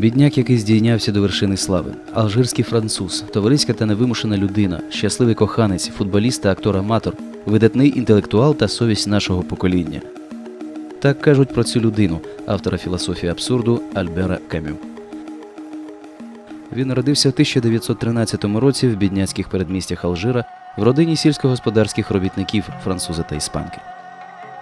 Бідняк, який здійнявся до вершини слави, алжирський француз, товариська та невимушена людина, щасливий коханець, футболіст та актор-аматор, видатний інтелектуал та совість нашого покоління. Так кажуть про цю людину, автора філософії абсурду Альбера Камю. Він народився в 1913 році в бідняцьких передмістях Алжира в родині сільськогосподарських робітників француза та іспанки.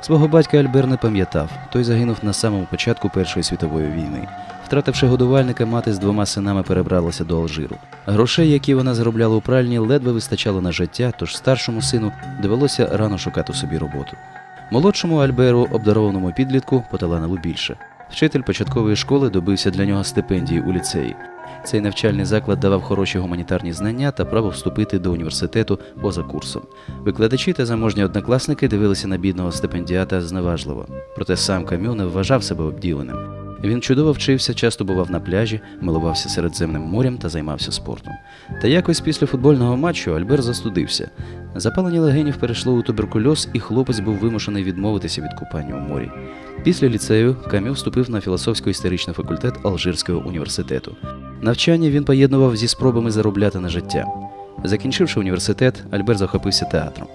Свого батька Альбер не пам'ятав, той загинув на самому початку Першої світової війни. Втративши годувальника, мати з двома синами перебралася до Алжиру. Грошей, які вона заробляла у пральні, ледве вистачало на життя, тож старшому сину довелося рано шукати собі роботу. Молодшому Альберу, обдарованому підлітку, поталанило більше. Вчитель початкової школи добився для нього стипендії у ліцеї. Цей навчальний заклад давав хороші гуманітарні знання та право вступити до університету поза курсом. Викладачі та заможні однокласники дивилися на бідного стипендіата зневажливо. Проте сам Камю не вважав себе обділеним. Він чудово вчився, часто бував на пляжі, милувався Середземним морем та займався спортом. Та якось після футбольного матчу Альбер застудився. Запалення легенів перейшло у туберкульоз, і хлопець був вимушений відмовитися від купання у морі. Після ліцею Камю вступив на філософсько-історичний факультет Алжирського університету. Навчання він поєднував зі спробами заробляти на життя. Закінчивши університет, Альбер захопився театром.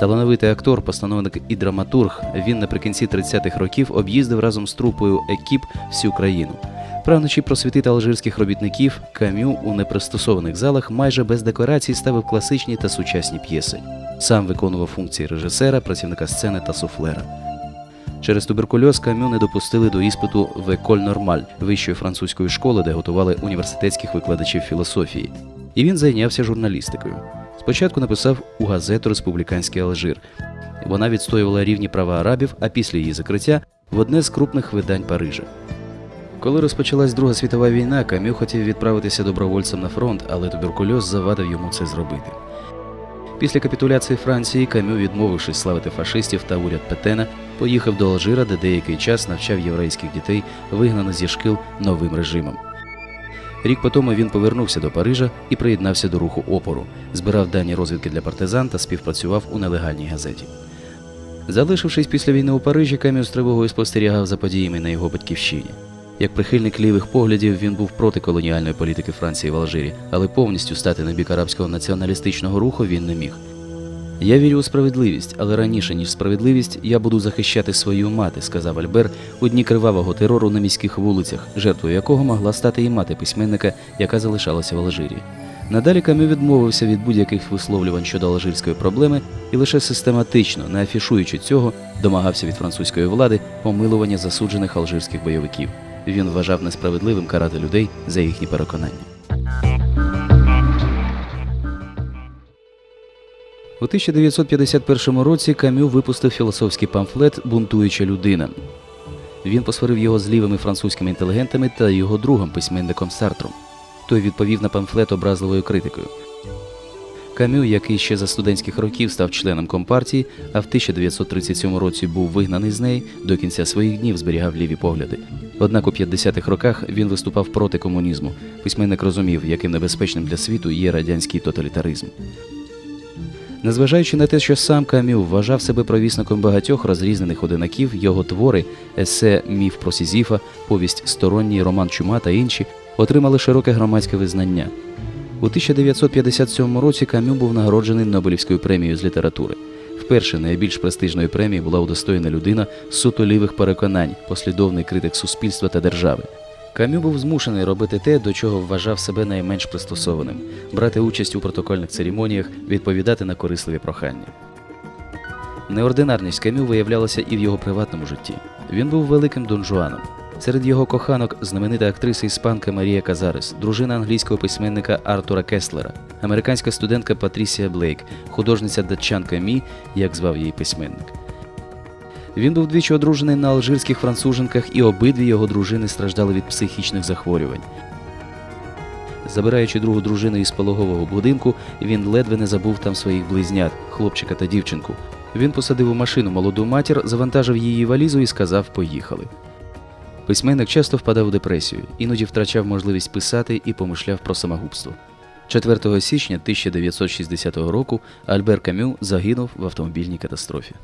Талановитий актор, постановник і драматург, він наприкінці 30-х років об'їздив разом з трупою екіп всю країну. Прагнучи просвітити алжирських робітників, Камю у непристосованих залах майже без декорацій ставив класичні та сучасні п'єси. Сам виконував функції режисера, працівника сцени та суфлера. Через туберкульоз Камю не допустили до іспиту в Еколь Нормаль вищої французької школи, де готували університетських викладачів філософії. І він зайнявся журналістикою. Спочатку написав у газету Республіканський Алжир. Вона відстоювала рівні права арабів, а після її закриття в одне з крупних видань Парижа. Коли розпочалась Друга світова війна, Камю хотів відправитися добровольцем на фронт, але туберкульоз завадив йому це зробити. Після капітуляції Франції Камю, відмовившись славити фашистів та уряд Петена, поїхав до Алжира, де деякий час навчав єврейських дітей, вигнаних зі шкіл новим режимом. Рік по тому він повернувся до Парижа і приєднався до руху опору, збирав дані розвідки для партизан та співпрацював у нелегальній газеті. Залишившись після війни у Парижі, Кам'ю з тривогою спостерігав за подіями на його батьківщині. Як прихильник лівих поглядів, він був проти колоніальної політики Франції в Алжирі, але повністю стати на бік арабського націоналістичного руху він не міг. Я вірю у справедливість, але раніше ніж справедливість, я буду захищати свою мати, сказав Альбер у дні кривавого терору на міських вулицях, жертвою якого могла стати і мати письменника, яка залишалася в Алжирі. Надалі Камю відмовився від будь-яких висловлювань щодо алжирської проблеми і лише систематично, не афішуючи цього, домагався від французької влади помилування засуджених алжирських бойовиків. Він вважав несправедливим карати людей за їхні переконання. У 1951 році Камю випустив філософський памфлет Бунтуюча людина. Він посварив його з лівими французькими інтелігентами та його другом, письменником Сартром. Той відповів на памфлет образливою критикою. Камю, який ще за студентських років став членом компартії, а в 1937 році був вигнаний з неї, до кінця своїх днів зберігав ліві погляди. Однак у 50-х роках він виступав проти комунізму. Письменник розумів, яким небезпечним для світу є радянський тоталітаризм. Незважаючи на те, що сам Камю вважав себе провісником багатьох розрізнених одинаків, його твори, есе Міф про Сізіфа, повість Сторонній, роман Чума та інші отримали широке громадське визнання. У 1957 році Камю був нагороджений Нобелівською премією з літератури. Вперше найбільш престижної премії була удостоєна людина суто лівих переконань, послідовний критик суспільства та держави. Камю був змушений робити те, до чого вважав себе найменш пристосованим брати участь у протокольних церемоніях, відповідати на корисливі прохання. Неординарність Камю виявлялася і в його приватному житті. Він був великим донжуаном. Серед його коханок знаменита актриса іспанка Марія Казарес, дружина англійського письменника Артура Кеслера, американська студентка Патрісія Блейк, художниця датчанка Мі, як звав її письменник. Він був двічі одружений на алжирських француженках, і обидві його дружини страждали від психічних захворювань. Забираючи другу дружину із пологового будинку, він ледве не забув там своїх близнят, хлопчика та дівчинку. Він посадив у машину молоду матір, завантажив її валізу і сказав Поїхали. Письменник часто впадав у депресію, іноді втрачав можливість писати і помишляв про самогубство. 4 січня 1960 року Альбер Камю загинув в автомобільній катастрофі.